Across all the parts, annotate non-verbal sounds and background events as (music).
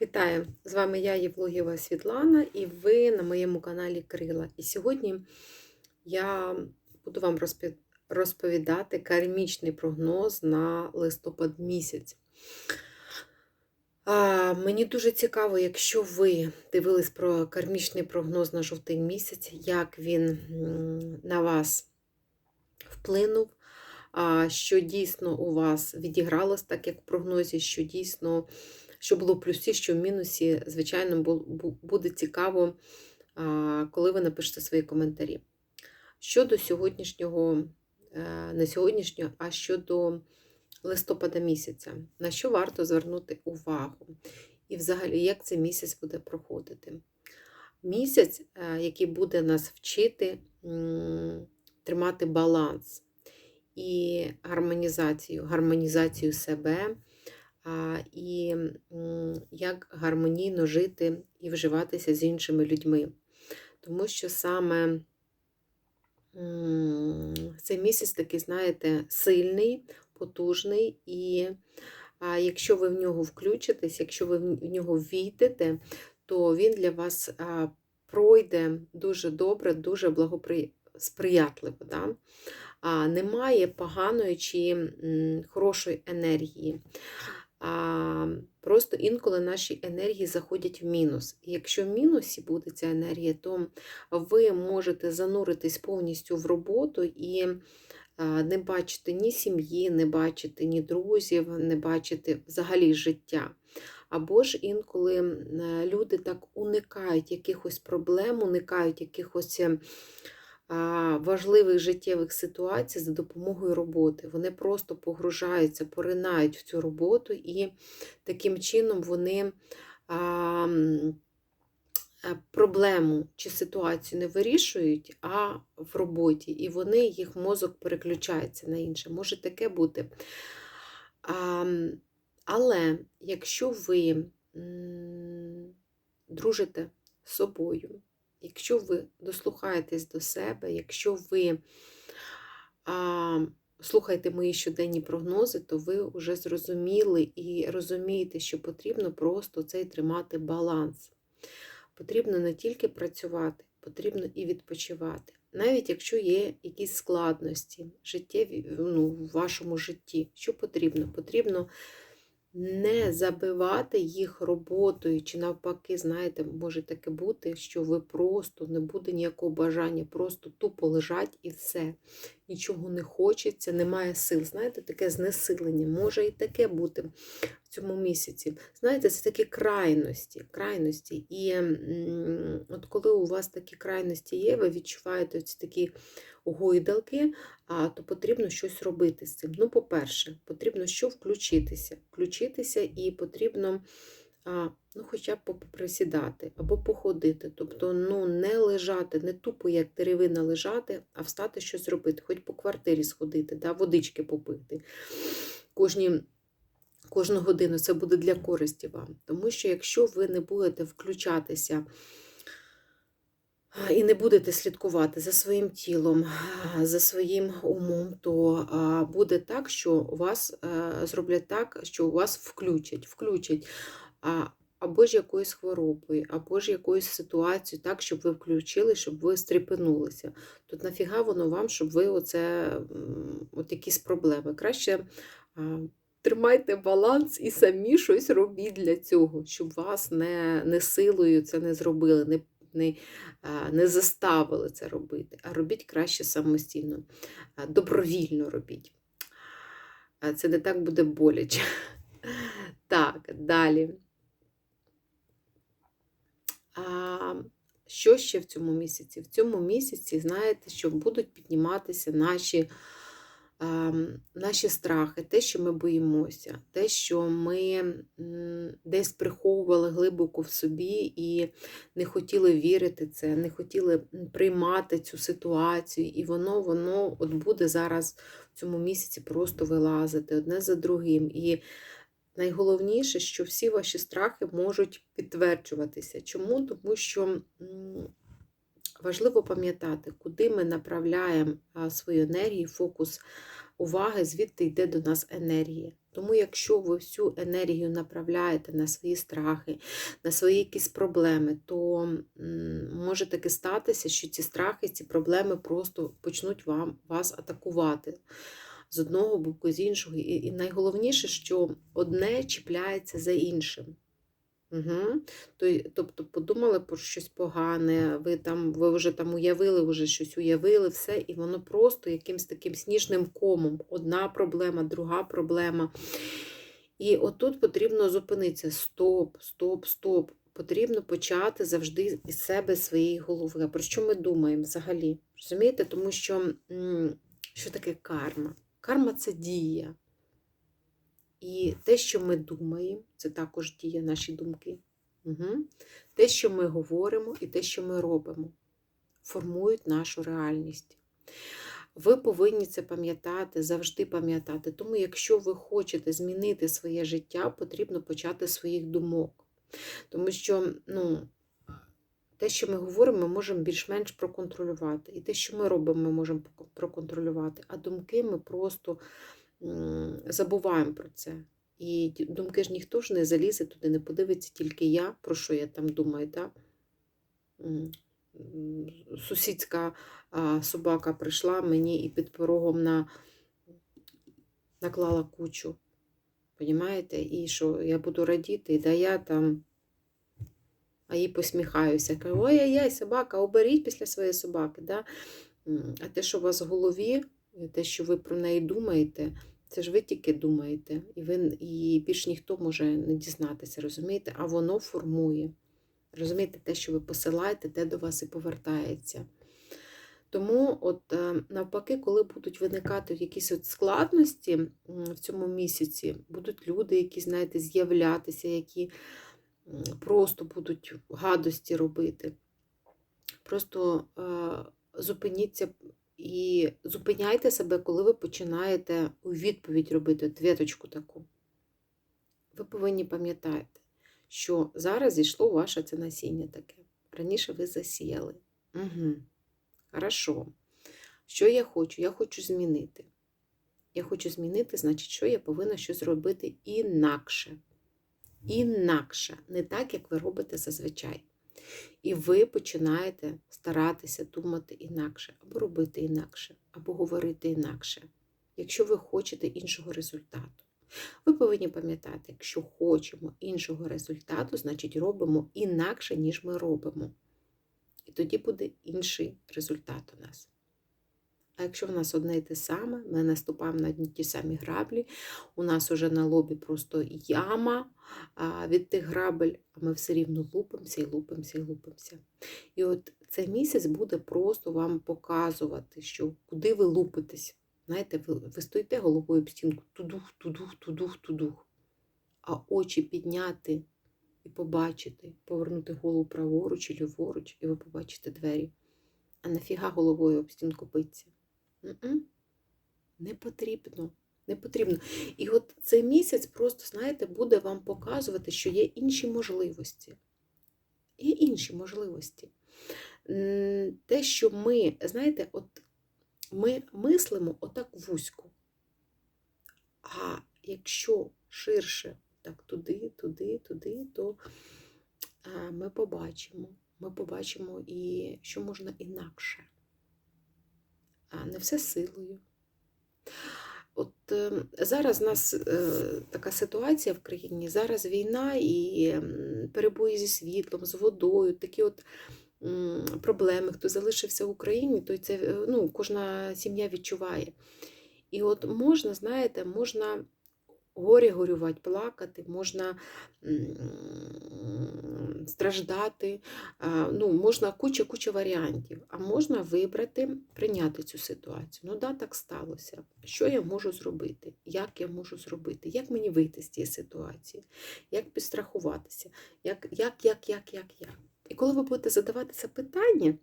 Вітаю! З вами я, Євлогієва Світлана, і ви на моєму каналі Крила. І сьогодні я буду вам розповідати кармічний прогноз на листопад місяць. А, мені дуже цікаво, якщо ви дивились про кармічний прогноз на жовтень місяць, як він на вас вплинув, що дійсно у вас відігралось так, як в прогнозі, що дійсно що було в плюсі, що в мінусі, звичайно, бу- бу- буде цікаво, коли ви напишете свої коментарі. Щодо сьогоднішнього, е, не сьогоднішнього, а щодо листопада місяця, на що варто звернути увагу? І взагалі, як цей місяць буде проходити? Місяць, е, який буде нас вчити тримати баланс і гармонізацію, гармонізацію себе, і як гармонійно жити і вживатися з іншими людьми. Тому що саме цей місяць такий, знаєте, сильний, потужний, і якщо ви в нього включитесь, якщо ви в нього війдете, то він для вас пройде дуже добре, дуже благоприятливо. Да? Немає поганої чи хорошої енергії. Просто інколи наші енергії заходять в мінус. І якщо в мінусі буде ця енергія, то ви можете зануритись повністю в роботу і не бачити ні сім'ї, не бачити ні друзів, не бачити взагалі життя. Або ж інколи люди так уникають якихось проблем, уникають якихось е, а, важливих життєвих ситуацій за допомогою роботи. Вони просто погружаються, поринають в цю роботу, і таким чином вони проблему чи ситуацію не вирішують, а в роботі. І вони, їх мозок переключається на інше. Може таке бути. Але якщо ви дружите з собою, якщо ви дослухаєтесь до себе, якщо ви а, слухаєте мої щоденні прогнози, то ви вже зрозуміли і розумієте, що потрібно просто цей тримати баланс. Потрібно не тільки працювати, потрібно і відпочивати. Навіть якщо є якісь складності життєві ну, в вашому житті, що потрібно? Потрібно не забивати їх роботою, чи навпаки, знаєте, може таке бути, що ви просто не буде ніякого бажання, просто тупо лежать і все. Нічого не хочеться, немає сил. Знаєте, таке знесилення. Може і таке бути в цьому місяці. Знаєте, це такі крайності. крайності. І от коли у вас такі крайності є, ви відчуваєте ці такі гойдалки, а, то потрібно щось робити з цим. Ну, по-перше, потрібно що включитися. Включитися і потрібно а, ну, хоча б поприсідати або походити. Тобто ну, не лежати, не тупо, як деревина лежати, а встати щось робити, хоч по квартирі сходити, да, водички попити. Кожні Кожну годину це буде для користі вам. Тому що якщо ви не будете включатися і не будете слідкувати за своїм тілом, за своїм умом, то буде так, що вас зроблять так, що вас включать, включать або ж якоюсь хворобою, або ж якоюсь ситуацією, так, щоб ви включили, щоб ви стріпенулися. Тут нафіга воно вам, щоб ви оце от якісь проблеми. Краще. Тримайте баланс і самі щось робіть для цього, щоб вас не, не силою це не зробили, не, не, не заставили це робити, а робіть краще самостійно, добровільно робіть. Це не так буде боляче. (laughs) Так, далі. А, що ще в цьому місяці? В цьому місяці, знаєте, що будуть підніматися наші наші страхи, те, що ми боїмося, те, що ми десь приховували глибоко в собі і не хотіли вірити це, не хотіли приймати цю ситуацію, і воно воно от буде зараз в цьому місяці просто вилазити одне за другим. І найголовніше, що всі ваші страхи можуть підтверджуватися. Чому? Тому що. Важливо пам'ятати, куди ми направляємо свою енергію, фокус уваги, звідти йде до нас енергія. Тому, якщо ви всю енергію направляєте на свої страхи, на свої якісь проблеми, то може таки статися, що ці страхи, ці проблеми просто почнуть вам, вас атакувати з одного боку, з іншого. І, найголовніше, що одне чіпляється за іншим. Угу. Тобто подумали про щось погане, ви там, ви вже там уявили, вже щось уявили, все, і воно просто якимсь таким сніжним комом. Одна проблема, друга проблема. І отут потрібно зупинитися. Стоп, стоп, стоп. Потрібно почати завжди із себе, своєї голови. Про що ми думаємо взагалі? Розумієте? Тому що що таке карма? Карма це дія. І те, що ми думаємо, це також діє наші думки. Угу. Те, що ми говоримо, і те, що ми робимо, формують нашу реальність. Ви повинні це пам'ятати, завжди пам'ятати. Тому, якщо ви хочете змінити своє життя, потрібно почати з своїх думок. Тому що, ну, те, що ми говоримо, ми можемо більш-менш проконтролювати. І те, що ми робимо, ми можемо проконтролювати. А думки ми просто забуваємо про це. І думки ж ніхто ж не залізе туди, не подивиться тільки я, про що я там думаю. так? Сусідська собака прийшла мені і під порогом на... наклала кучу. Понімаєте? І що я буду радіти, да я там, а їй посміхаюся. Кажу, ой-ой-ой, собака, оберіть після своєї собаки. Да? А те, що у вас в голові, те, що ви про неї думаєте, це ж ви тільки думаєте, і ви, і більш ніхто може не дізнатися, розумієте? А воно формує. Розумієте, те, що ви посилаєте, те до вас і повертається. Тому, от е, навпаки, коли будуть виникати якісь от складності в цьому місяці, будуть люди, які, знаєте, з'являтися, які просто будуть гадості робити. Просто е, зупиніться і зупиняйте себе, коли ви починаєте у відповідь робити ответочку таку. Ви повинні пам'ятати, що зараз зійшло ваше це насіння таке. Раніше ви засіяли. Угу. Хорошо. Що я хочу? Я хочу змінити. Я хочу змінити, значить, що я повинна щось зробити інакше. Інакше, не так, як ви робите зазвичай. І ви починаєте старатися думати інакше, або робити інакше, або говорити інакше, якщо ви хочете іншого результату. Ви повинні пам'ятати, якщо хочемо іншого результату, значить робимо інакше, ніж ми робимо. І тоді буде інший результат у нас. А якщо в нас одне і те саме, ми наступаємо на одні ті самі граблі, у нас уже на лобі просто яма від тих грабель, а ми все рівно лупимося і лупимося і лупимося. І от цей місяць буде просто вам показувати, що куди ви лупитесь. Знаєте, ви, ви стоїте головою об стінку, тудух, тудух, тудух, тудух. А очі підняти і побачити, повернути голову праворуч і ліворуч, і ви побачите двері. А нафіга головою об стінку биться? Не потрібно. Не потрібно. І от цей місяць просто, знаєте, буде вам показувати, що є інші можливості. Є інші можливості. Те, що ми, знаєте, от ми мислимо отак вузько. А якщо ширше, так туди, туди, туди, то ми побачимо. Ми побачимо і що можна інакше а не все силою. От е, зараз у нас е, така ситуація в країні, зараз війна і е, перебої зі світлом, з водою, такі от проблеми. Хто залишився в Україні, то це е, ну, кожна сім'я відчуває. І от можна, знаєте, можна горі горювати, плакати, можна страждати, ну, можна куча-куча варіантів, а можна вибрати, прийняти цю ситуацію. Ну, да, так сталося. Що я можу зробити? Як я можу зробити? Як мені вийти з цієї ситуації? Як підстрахуватися? Як, як, як, як, як, як? І коли ви будете задаватися питання,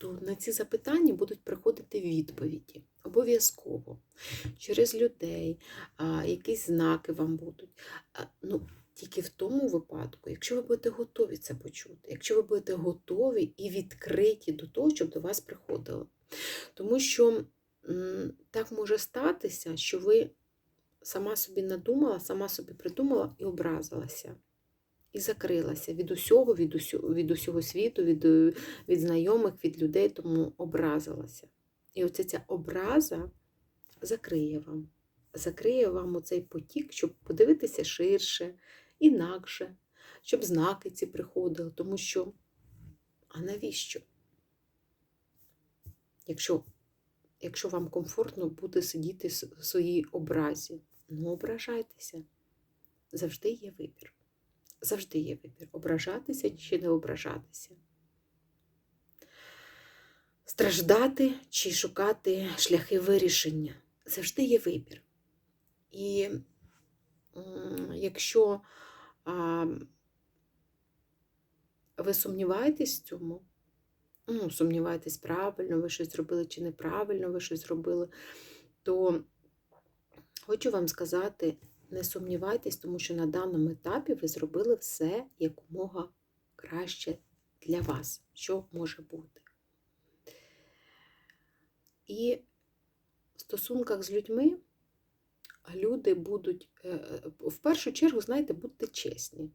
то на ці запитання будуть приходити відповіді. Обов'язково. Через людей, якісь знаки вам будуть. Ну, Тільки в тому випадку, якщо ви будете готові це почути, якщо ви будете готові і відкриті до того, щоб до вас приходило. Тому що так може статися, що ви сама собі надумала, сама собі придумала і образилася. І закрилася від усього, від усього, від усього світу, від, е, від знайомих, від людей, тому образилася. І оця ця образа закриє вам. Закриє вам оцей потік, щоб подивитися ширше, інакше, щоб знаки ці приходили. Тому що, а навіщо? Якщо, якщо вам комфортно буде сидіти в своїй образі, ну ображайтеся. Завжди є вибір. Завжди є вибір. Ображатися чи не ображатися. Страждати чи шукати шляхи вирішення. Завжди є вибір. І якщо а, ви сумніваєтесь в цьому, ну, сумніваєтесь правильно, ви щось зробили чи неправильно, ви щось зробили, то хочу вам сказати, не сумнівайтесь, тому що на даному етапі ви зробили все якомога краще для вас, що може бути. І в стосунках з людьми люди будуть, е, в першу чергу, знаєте, будьте чесні.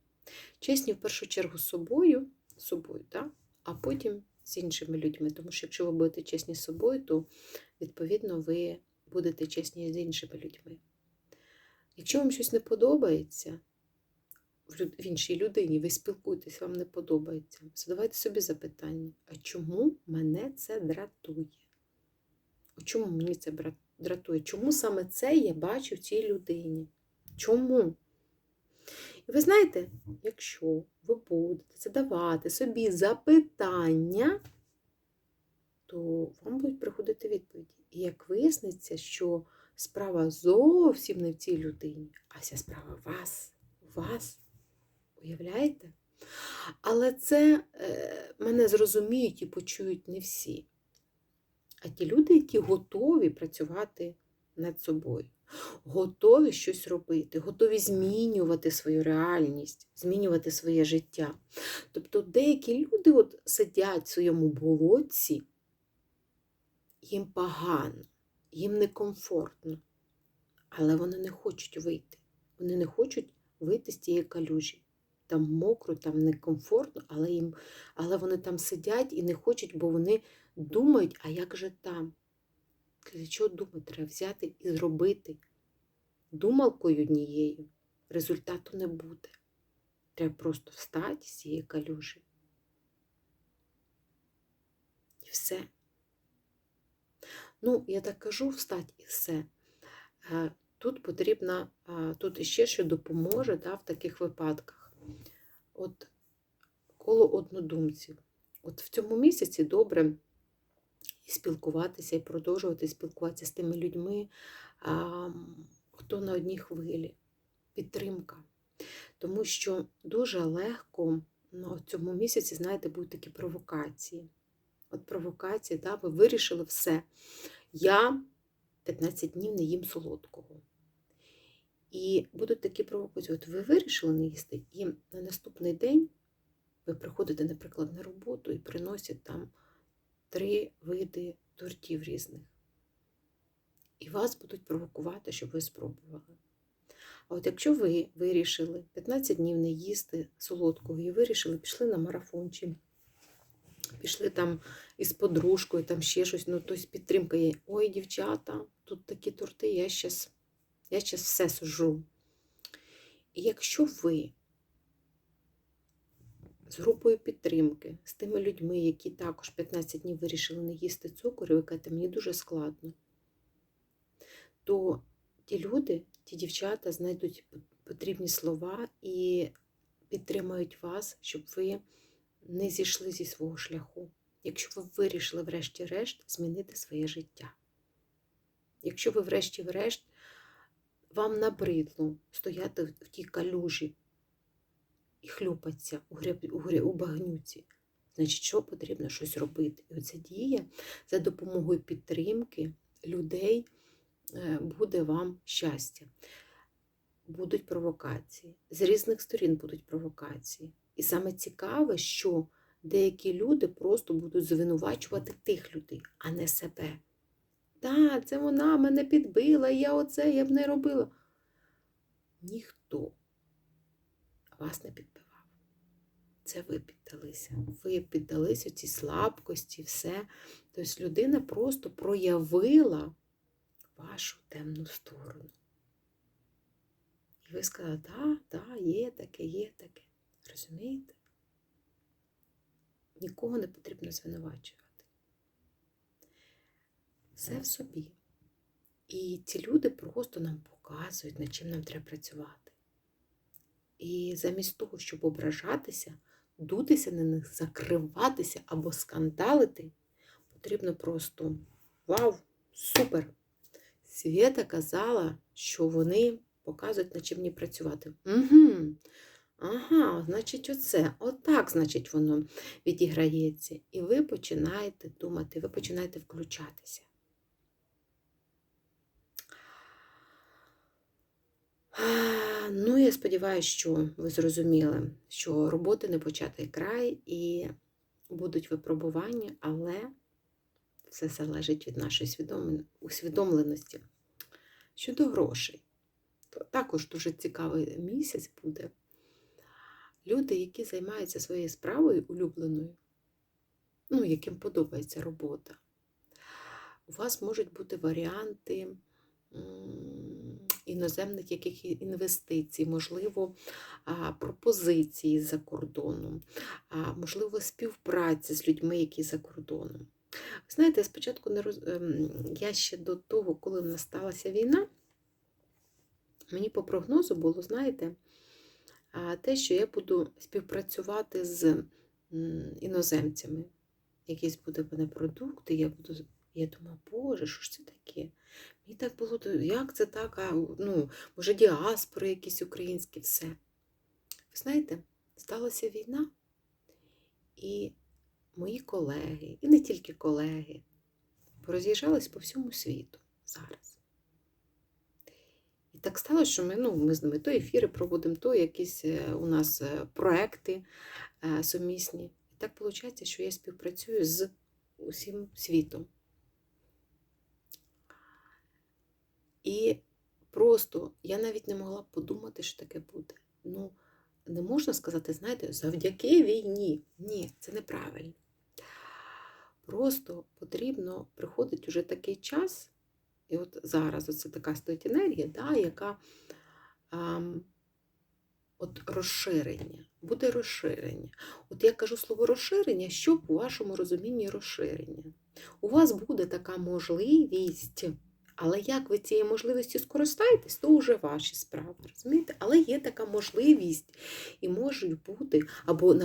Чесні в першу чергу з собою, собою, да? а потім з іншими людьми. Тому що якщо ви будете чесні з собою, то, відповідно, ви будете чесні з іншими людьми. Якщо вам щось не подобається в іншій людині, ви спілкуєтесь, вам не подобається, задавайте собі запитання, а чому мене це дратує? Чому мені це дратує? Чому саме це я бачу в цій людині? Чому? І ви знаєте, якщо ви будете задавати собі запитання, то вам будуть приходити відповіді. І як виясниться, що справа зовсім не в цій людині, а вся справа вас, вас. Уявляєте? Але це е, мене зрозуміють і почують не всі. А ті люди, які готові працювати над собою, готові щось робити, готові змінювати свою реальність, змінювати своє життя. Тобто деякі люди от сидять в своєму болотці, їм погано їм некомфортно, але вони не хочуть вийти. Вони не хочуть вийти з тієї калюжі. Там мокро, там некомфортно, але їм, але вони там сидять і не хочуть, бо вони думають, а як же там? Для чого думати? Треба взяти і зробити. Думалкою однією результату не буде. Треба просто встати з цієї калюжі. І все. Ну, я так кажу, встать і все. Е, тут потрібно, тут іще що допоможе да, в таких випадках. От коло однодумців. От в цьому місяці добре і спілкуватися, і продовжувати спілкуватися з тими людьми, хто на одній хвилі. Підтримка. Тому що дуже легко ну, в цьому місяці, знаєте, будуть такі провокації. От провокації, да, ви вирішили все. Я 15 днів не їм солодкого. І будуть такі провокації. От ви вирішили не їсти, і на наступний день ви приходите, наприклад, на роботу і приносять там три види тортів різних. І вас будуть провокувати, щоб ви спробували. А от якщо ви вирішили 15 днів не їсти солодкого і вирішили, пішли на марафончі, пішли там із подружкою, там ще щось, ну тобто підтримка є. Ой, дівчата, тут такі торти, я щас, я щас все сужу. І якщо ви з групою підтримки, з тими людьми, які також 15 днів вирішили не їсти цукор, і ви кажете, мені дуже складно, то ті люди, ті дівчата знайдуть потрібні слова і підтримають вас, щоб ви не зійшли зі свого шляху, якщо ви вирішили, врешті-решт, змінити своє життя. Якщо ви, врешті-решт, вам набридло стояти в тій калюжі і хлюпатися у, греб... у багнюці, значить, що потрібно щось робити. І оця дія за допомогою підтримки людей е, буде вам щастя. Будуть провокації. З різних сторін будуть провокації. І саме цікаве, що деякі люди просто будуть звинувачувати тих людей, а не себе. та, це вона мене підбила, я оце, я б не робила. Ніхто вас не підбивав. Це ви піддалися. Ви піддалися цій слабкості, все. Тобто людина просто проявила вашу темну сторону. І ви сказали, так, так, є таке, є таке. Розумієте? Нікого не потрібно звинувачувати. Все в собі. І ці люди просто нам показують, над чим нам треба працювати. І замість того, щоб ображатися, дутися на них, закриватися або скандалити, потрібно просто вау, супер! Свєта казала, що вони показують, над чим мені працювати. Угу. Ага, значить, оце, отак, значить, воно відіграється. І ви починаєте думати, ви починаєте включатися. Ну, я сподіваюся, що ви зрозуміли, що роботи не початий край і будуть випробування, але все залежить від нашої усвідомленості. Щодо грошей, то також дуже цікавий місяць буде. Люди, які займаються своєю справою улюбленою, ну, яким подобається робота, у вас можуть бути варіанти іноземних яких інвестицій, можливо, пропозиції за кордоном, можливо, співпраця з людьми, які за кордоном. Знаєте, спочатку не роз... Ем, я ще до того, коли в нас сталася війна, мені по прогнозу було, знаєте, те, що я буду співпрацювати з іноземцями. Якісь буде в мене продукти, я буду. Я думаю, Боже, що ж це таке? Мені так було, як це так? А, ну, Може, діаспори якісь українські, все. Ви знаєте, сталася війна, і мої колеги, і не тільки колеги, пороз'їжджались по всьому світу зараз. Так сталося, що ми ну, ми з ними то ефіри проводимо, то якісь е, у нас е, проекти е, сумісні. І так виходить, що я співпрацюю з усім світом. І просто я навіть не могла подумати, що таке буде. Ну, не можна сказати, знаєте, завдяки війні. Ні, це неправильно. Просто потрібно приходить уже такий час, і от зараз оце така стоїть енергія, да, яка а, от розширення, буде розширення. От я кажу слово розширення, що у вашому розумінні розширення? У вас буде така можливість. Але як ви цією можливістю скористаєтесь, то вже ваші справи. розумієте? Але є така можливість, і можуть бути, або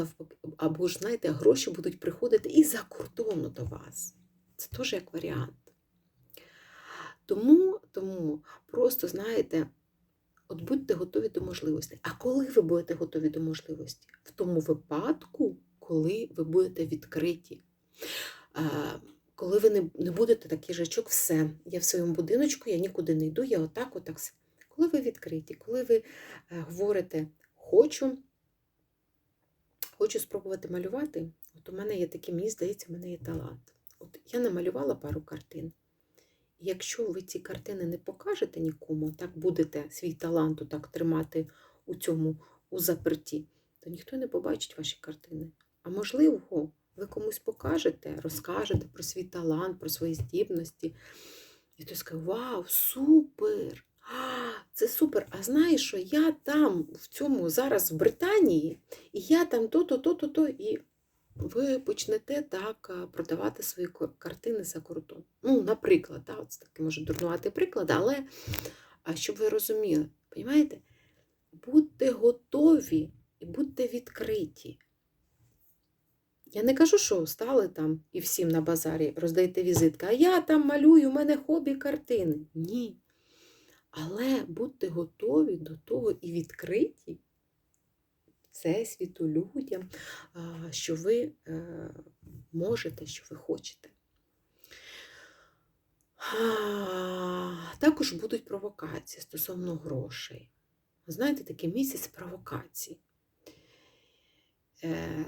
або ж, знаєте, гроші будуть приходити і за кордону до вас. Це теж як варіант. Тому, тому просто, знаєте, от будьте готові до можливостей. А коли ви будете готові до можливості? В тому випадку, коли ви будете відкриті. Коли ви не не будете такий жачок, все, я в своєму будиночку, я нікуди не йду, я отак, отак. Коли ви відкриті, коли ви е, говорите хочу, хочу спробувати малювати, от у мене є такий, мені здається, у мене є талант. От Я намалювала пару картин. Якщо ви ці картини не покажете нікому, так будете свій талант так тримати у цьому у заперті, то ніхто не побачить ваші картини. А можливо, ви комусь покажете, розкажете про свій талант, про свої здібності. І той скаже, вау, супер! А, Це супер! А знаєш, що я там, в цьому зараз в Британії, і я там то-то, то-то, то, і ви почнете так продавати свої картини за кордон. Ну, наприклад, так, це такий може дурнувати приклад, але щоб ви розуміли, розумієте? Будьте готові і будьте відкриті. Я не кажу, що стали там і всім на базарі роздаєте візитки, а я там малюю, у мене хобі картини. Ні. Але будьте готові до того і відкриті всесвіту людям, що ви е, можете, що ви хочете. Також будуть провокації стосовно грошей. Знаєте, такий місяць провокацій. Е,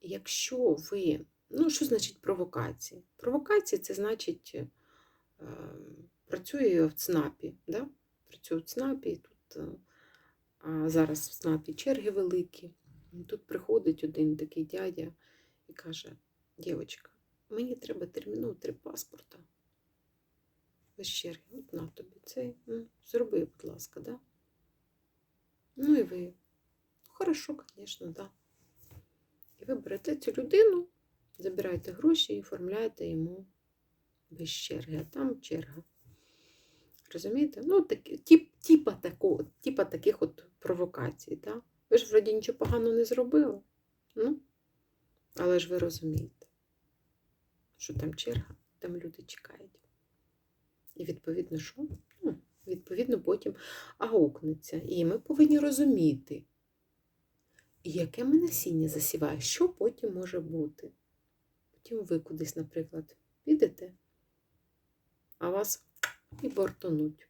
якщо ви, ну, що значить провокації? Провокації це значить, е, працює в ЦНАПі, да? працює в ЦНАПі, і тут а зараз ЦНАПі черги великі. Тут приходить один такий дядя і каже: Дівчинка, мені треба терміново три паспорта. Без черги, от на тобі цей. м, Зроби, будь ласка, да? Ну і ви. Хорошо, звісно, да. І ви берете цю людину, забираєте гроші і оформляєте йому без черги, а там черга. Розумієте? Ну, такі, тип, типа, такого, типа таких от провокацій. Да? Ви ж вроді нічого поганого не зробили. Ну, але ж ви розумієте, що там черга, там люди чекають. І відповідно, що? Ну, відповідно, потім аукнеться. І ми повинні розуміти, яке ми насіння засіває, що потім може бути. Потім ви кудись, наприклад, підете, а вас і бортонуть.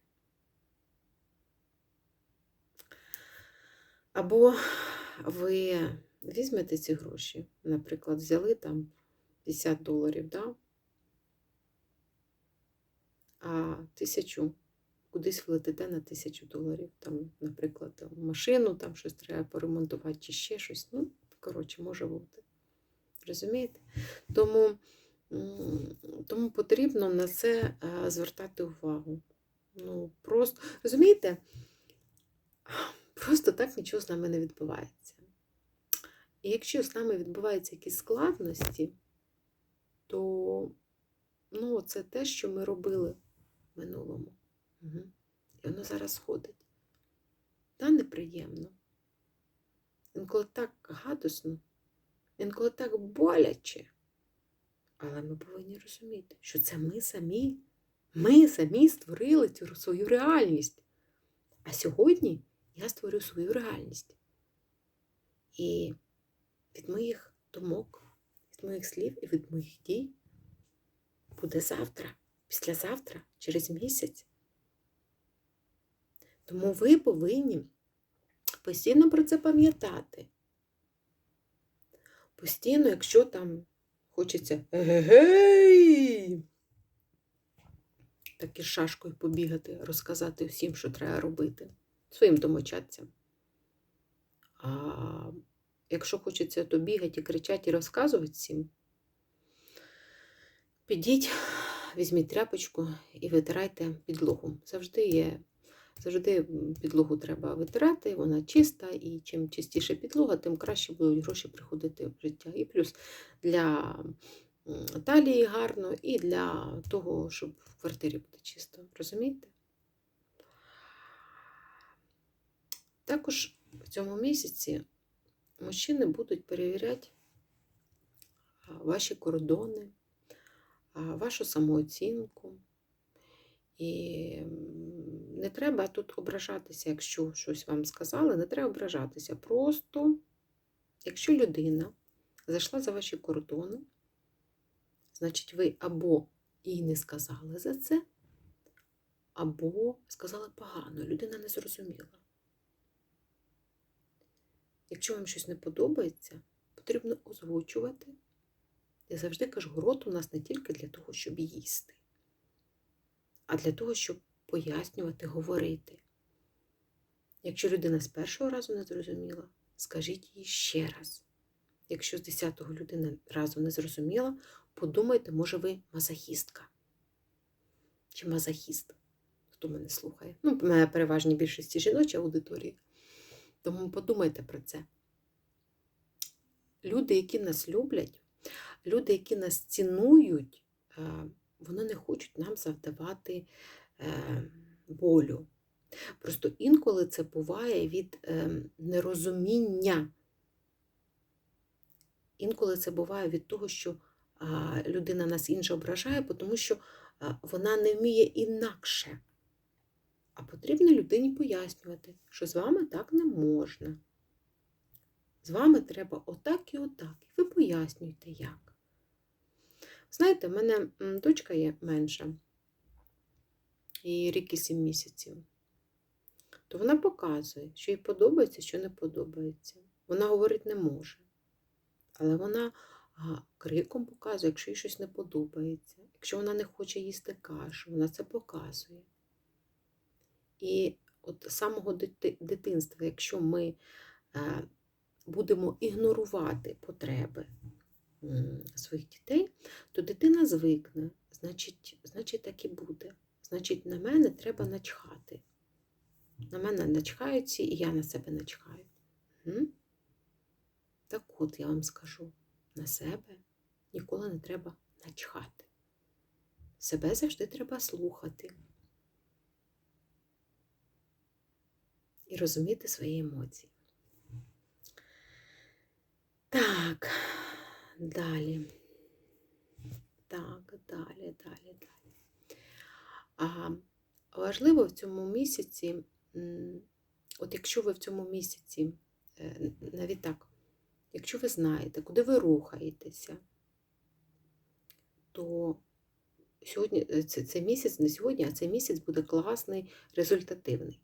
Або ви візьмете ці гроші, наприклад, взяли там 50 доларів, да? а тисячу кудись влетите на тисячу доларів. Там, наприклад, там, машину, там щось треба поремонтувати чи ще щось. Ну, коротше, може бути. Розумієте? Тому, тому потрібно на це е, звертати увагу. Ну, просто, розумієте, просто так нічого з нами не відбувається. І якщо з нами відбуваються якісь складності, то ну, це те, що ми робили в минулому. Угу. І воно зараз ходить. Та неприємно. Інколи так гадосно, інколи так боляче. Але ми повинні розуміти, що це ми самі. Ми самі створили цю свою реальність. А сьогодні я створю свою реальність. І від моїх думок, від моїх слів і від моїх дій буде завтра, післязавтра, через місяць. Тому ви повинні постійно про це пам'ятати. Постійно, якщо там хочеться гей, так із шашкою побігати, розказати всім, що треба робити, своїм домочадцям. А якщо хочеться то бігати і кричати і розказувати всім, підіть, візьміть тряпочку і витирайте підлогу. Завжди є Завжди підлогу треба витирати, вона чиста, і чим чистіше підлога, тим краще будуть гроші приходити в життя. І плюс для талії гарно, і для того, щоб в квартирі буде чисто. Розумієте? Також в цьому місяці мужчини будуть перевіряти ваші кордони, вашу самооцінку. І не треба тут ображатися, якщо щось вам сказали, не треба ображатися. Просто, якщо людина зайшла за ваші кордони, значить, ви або їй не сказали за це, або сказали погано, людина не зрозуміла. Якщо вам щось не подобається, потрібно озвучувати. Я завжди кажу, рот у нас не тільки для того, щоб їсти а для того, щоб пояснювати, говорити. Якщо людина з першого разу не зрозуміла, скажіть їй ще раз. Якщо з десятого людина разу не зрозуміла, подумайте, може, ви мазохістка. Чи мазохіст? Хто мене слухає? Ну, в мене переважній більшості жіноча аудиторія. Тому подумайте про це. Люди, які нас люблять, люди, які нас цінують, вони не хочуть нам завдавати е, болю. Просто інколи це буває від е, нерозуміння. Інколи це буває від того, що людина нас інше ображає, тому що вона не вміє інакше. А потрібно людині пояснювати, що з вами так не можна. З вами треба отак і отак. І ви пояснюєте, як. Знаєте, в мене дочка є менша, і рік і сім місяців. То вона показує, що їй подобається, що не подобається. Вона говорить не може. Але вона криком показує, якщо їй щось не подобається. Якщо вона не хоче їсти кашу, вона це показує. І от з самого дитинства, якщо ми е, будемо ігнорувати потреби своїх дітей, то дитина звикне, значить, значить так і буде. Значить, на мене треба начхати. На мене начхаються, і я на себе начхаю. Так от я вам скажу, на себе ніколи не треба начхати. Себе завжди треба слухати і розуміти свої емоції. Так, далі. Так, далі, далі, далі. А, важливо в цьому місяці, от якщо ви в цьому місяці, е, навіть так, якщо ви знаєте, куди ви рухаєтеся, то сьогодні, е, це, це місяць, не сьогодні, а цей місяць буде класний, результативний.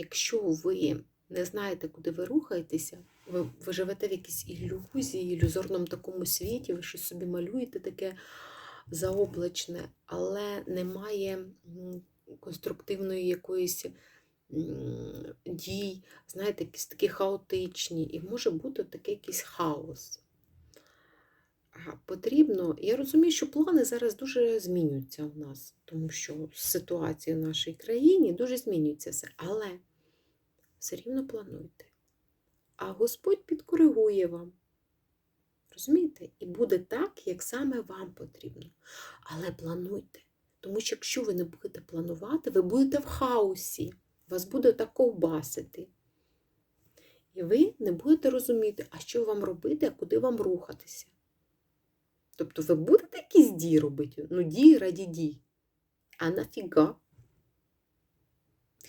Якщо ви не знаєте, куди ви рухаєтеся, ви, ви живете в якійсь ілюзії, ілюзорному такому світі, ви щось собі малюєте таке заоблачне, але немає конструктивної якоїсь дій, знаєте, якісь такі хаотичні, і може бути такий якийсь хаос. Потрібно, я розумію, що плани зараз дуже змінюються у нас, тому що ситуація в нашій країні дуже змінюється все. Але все рівно плануйте. А Господь підкоригує вам. Розумієте? І буде так, як саме вам потрібно. Але плануйте. Тому що якщо ви не будете планувати, ви будете в хаосі, вас буде так ковбасити. І ви не будете розуміти, а що вам робити, а куди вам рухатися. Тобто ви будете якісь дії робити? Ну, дії раді дій. А нафіга?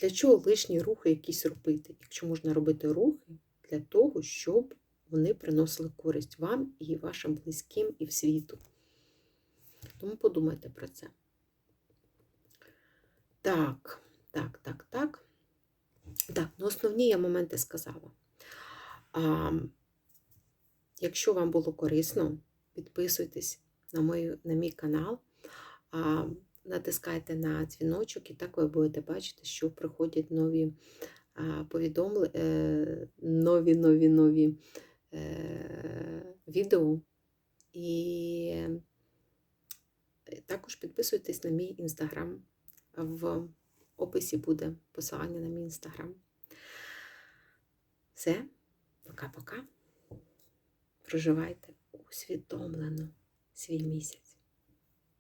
Для чого лишні рухи якісь робити? Якщо можна робити рухи для того, щоб вони приносили користь вам і вашим близьким, і в світу. Тому подумайте про це. Так, так, так, так. Так, ну основні я моменти сказала. А, якщо вам було корисно, підписуйтесь на, мою, на мій канал, а, натискайте на дзвіночок, і так ви будете бачити, що приходять нові повідомлення, нові, нові, нові е, відео. І також підписуйтесь на мій інстаграм. В описі буде посилання на мій інстаграм. Все, пока-пока. Проживайте усвідомлено свій місяць.